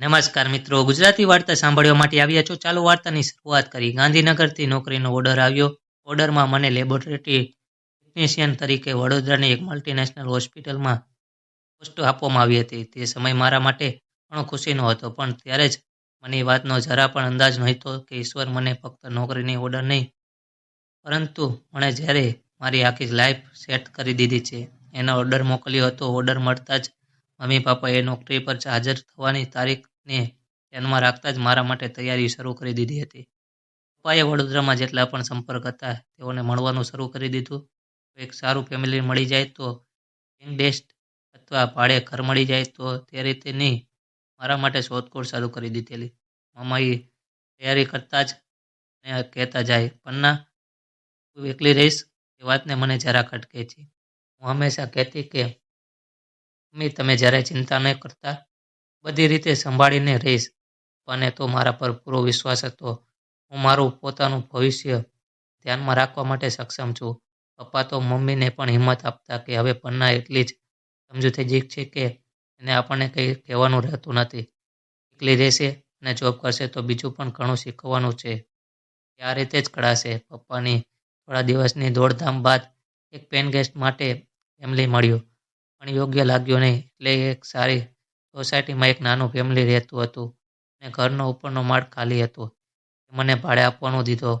નમસ્કાર મિત્રો, ગુજરાતી વાર્તા સાંભળવા માટે આવ્યા છો. ચાલો વાર્તાની શરૂઆત કરી ગાંધીનગરથી નોકરીનો ઓર્ડર આવ્યો. ઓર્ડરમાં મને લેબોરેટરી ટેકનિશિયન તરીકે વડોદરાની એક મલ્ટીનેશનલ હોસ્પિટલમાં પોસ્ટ આપવામાં આવી હતી. તે સમય મારા માટે ઘણો ખુશીનો હતો, પણ ત્યારે જ મને એ વાતનો જરા પણ અંદાજ નહોતો કે ઈશ્વર મને ફક્ત નોકરીની ઓર્ડર નહીં, પરંતુ મને જ્યારે મારી આખી લાઈફ સેટ કરી દીધી છે. એનો ઓર્ડર મોકલ્યો હતો. ઓર્ડર મળતા જ મમ્મી પપ્પાએ નોકરી પર હાજર થવાની તારીખને ધ્યાનમાં રાખતા જ મારા માટે તૈયારી શરૂ કરી દીધી હતી. પપ્પાએ વડોદરામાં જેટલા પણ સંપર્ક હતા, તેઓને મળવાનું શરૂ કરી દીધું. એક સારું ફેમિલી મળી જાય તો બેસ્ટ અથવા ભાડે ઘર મળી જાય તો તે રીતે નહીં. મારા માટે શોધખોળ શરૂ કરી દીધેલી. મમ્માએ તૈયારી કરતા જ ને કહેતા જાય, પન્ના, તું એકલી રહીશ? એ વાતને મને જરા ખટકે છે. હું હંમેશા કહેતી કે, મમ્મી, તમે જ્યારે ચિંતા ન કરતા બધી રીતે સંભાળીને રહીશ. અને તો મારા પર પૂરો વિશ્વાસ હતો. હું મારું પોતાનું ભવિષ્ય ધ્યાનમાં રાખવા માટે સક્ષમ છું. પપ્પા તો મમ્મીને પણ હિંમત આપતા કે હવે પન્ના એટલી જ સમજૂતી જીક છે કે એને આપણને કંઈ કહેવાનું રહેતું નથી. એકલી રહેશે અને જોબ કરશે તો બીજું પણ ઘણું શીખવાનું છે. આ રીતે જ કળાશે પપ્પાની થોડા દિવસની દોડધામ બાદ એક પેન ગેસ્ટ માટે ફેમિલી મળ્યું. પણ યોગ્ય લાગ્યું નહીં. એટલે એક સારી સોસાયટીમાં એક નાનું ફેમિલી રહેતું હતું અને ઘરનો ઉપરનો માળ ખાલી હતો. મને ભાડે આપવાનો દીધો.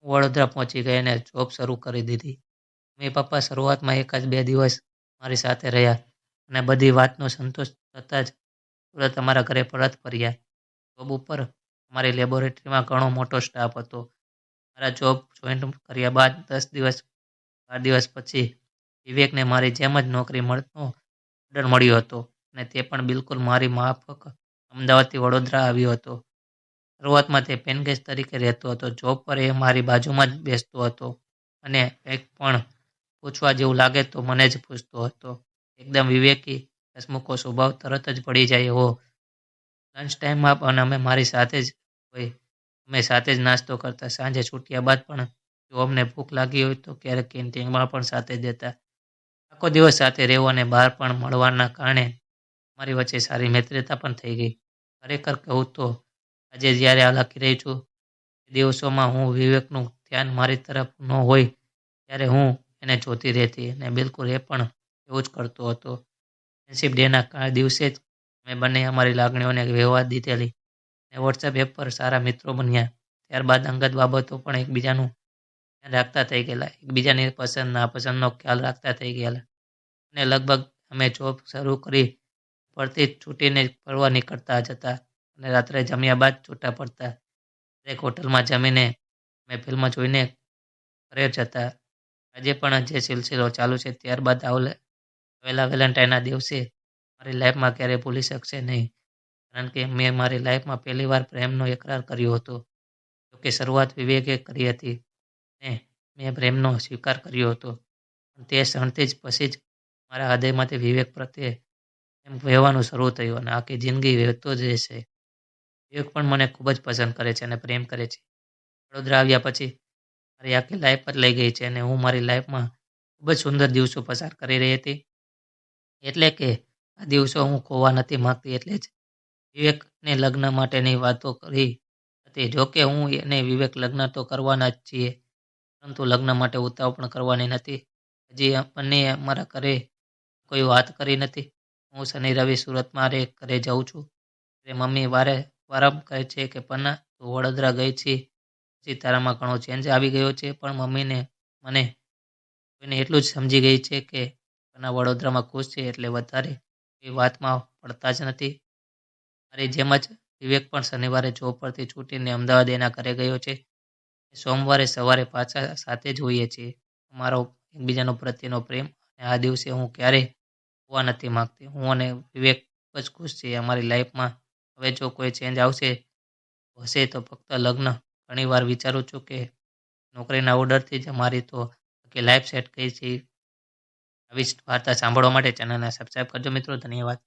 હું વડોદરા પહોંચી ગઈ અને જોબ શરૂ કરી દીધી. મમ્મી પપ્પા શરૂઆતમાં એક જ બે દિવસ મારી સાથે રહ્યા અને બધી વાતનો સંતોષ થતાં જ તુરંત અમારા ઘરે પરત ફર્યા. જોબ ઉપર અમારી લેબોરેટરીમાં ઘણો મોટો સ્ટાફ હતો. મારા જોબ જોઈન કર્યા બાદ દસ દિવસ, બાર દિવસ પછી વિવેકને મારી જેમ જ નોકરી મળતો ઓર્ડર મળ્યો હતો. અને તે પણ બિલકુલ મારી માફક અમદાવાદથી વડોદરા આવ્યો હતો. શરૂઆતમાં તે પેનગેસ તરીકે રહેતો હતો. જોબ પર એ મારી બાજુમાં જ બેસતો હતો અને કંઈક પણ પૂછવા જેવું લાગે તો મને જ પૂછતો હતો. એકદમ વિવેકી, હસમુખો સ્વભાવ તરત જ પડી જાય એવો. લંચ ટાઈમમાં પણ અમે મારી સાથે જ હોય અમે સાથે જ નાસ્તો કરતા. સાંજે છૂટ્યા બાદ પણ જો અમને ભૂખ લાગી હોય તો ક્યારેક કેન્ટીનમાં પણ સાથે જતા આખો દિવસ સાથે રહેવા અને બહાર પણ મળવાના કારણે મારી વચ્ચે સારી મૈત્રીતા પણ થઈ ગઈ. ખરેખર કહું તો, આજે જ્યારે આ લખી રહી છું દિવસોમાં હું વિવેકનું ધ્યાન મારી તરફ ન હોય, ત્યારે હું એને જોતી રહેતી અને બિલકુલ એ પણ એવું જ કરતો હતો. ફ્રેન્ડશીપ ડેના દિવસે જ અમે બંને અમારી લાગણીઓને વ્યવહાર દીધેલી અને વોટ્સએપ એપ પર સારા મિત્રો બન્યા. ત્યારબાદ અંગત બાબતો પણ એકબીજાનું ધ્યાન રાખતા થઈ ગયેલા. એકબીજાની પસંદ નાપસંદનો ખ્યાલ રાખતા થઈ ગયેલા. અને લગભગ અમે જોબ શરૂ કરી પરથી છૂટીને ફરવા નીકળતા જતા અને રાત્રે જમ્યા બાદ છૂટા પડતા. દરેક હોટલમાં જમીને અમે ફિલ્મ જોઈને ઘરે જતા આજે પણ જે સિલસિલો ચાલુ છે ત્યારબાદ આવેલા વેલેન્ટાઇનના દિવસે મારી લાઈફમાં ક્યારેય ભૂલી શકશે નહીં. કારણ કે મેં મારી લાઈફમાં પહેલીવાર પ્રેમનો એકરાર કર્યો હતો. જોકે શરૂઆત વિવેકે કરી હતી ને મેં પ્રેમનો સ્વીકાર કર્યો હતો. તે ક્ષણથી જ પછી જ મારા હૃદયમાંથી વિવેક પ્રત્યે એમ વહેવાનું શરૂ થયું અને આખી જિંદગી વહેતો જ રહેશે વિવેક પણ મને ખૂબ જ પસંદ કરે છે અને પ્રેમ કરે છે. વડોદરા આવ્યા પછી મારી આખી લાઈફ જ લઈ ગઈ છે અને હું મારી લાઈફમાં ખૂબ જ સુંદર દિવસો પસાર કરી રહી હતી. એટલે કે આ દિવસો હું ખોવા નથી માગતી એટલે જ વિવેકને લગ્ન માટેની વાતો કરી હતી. જોકે હું એને વિવેક લગ્ન તો કરવાના જ છીએ, પરંતુ લગ્ન માટે ઉતાવળ પણ કરવાની નથી. હજી બંને અમારા ઘરે કોઈ વાત કરી નથી. હું શનિ રવિ સુરતમાં રે ઘરે જાઉં છું. એટલે મમ્મી વારે વારમ કહે છે કે, પન્ના, તું વડોદરા ગઈ છે. પછી તારામાં ઘણો ચેન્જ આવી ગયો છે. પણ મમ્મીને મને કોઈને એટલું જ સમજી ગઈ છે કે, પન્ના વડોદરામાં ખુશ છે એટલે વધારે એ વાતમાં પડતા જ નથી. મારી જેમ જ વિવેક પણ શનિવારે જોબ પરથી છૂટીને અમદાવાદ એના ઘરે ગયો છે. સોમવારે સવારે પાછા સાથે જ હોઈએ છીએ. અમારો એકબીજાનો પ્રત્યેનો પ્રેમ. અને આ દિવસે હું ક્યારેય હોવા નથી માગતી. હું અને વિવેક જ ખુશ છીએ. અમારી લાઈફમાં હવે જો કોઈ ચેન્જ આવશે, હશે તો ફક્ત લગ્ન. ઘણીવાર વિચારું છું કે નોકરીના ઓર્ડરથી જ અમારી તો આખી લાઈફ સેટ કરી છે. આવી જ વાર્તા સાંભળવા માટે ચેનલને સબસ્ક્રાઈબ કરજો મિત્રો. ધન્યવાદ.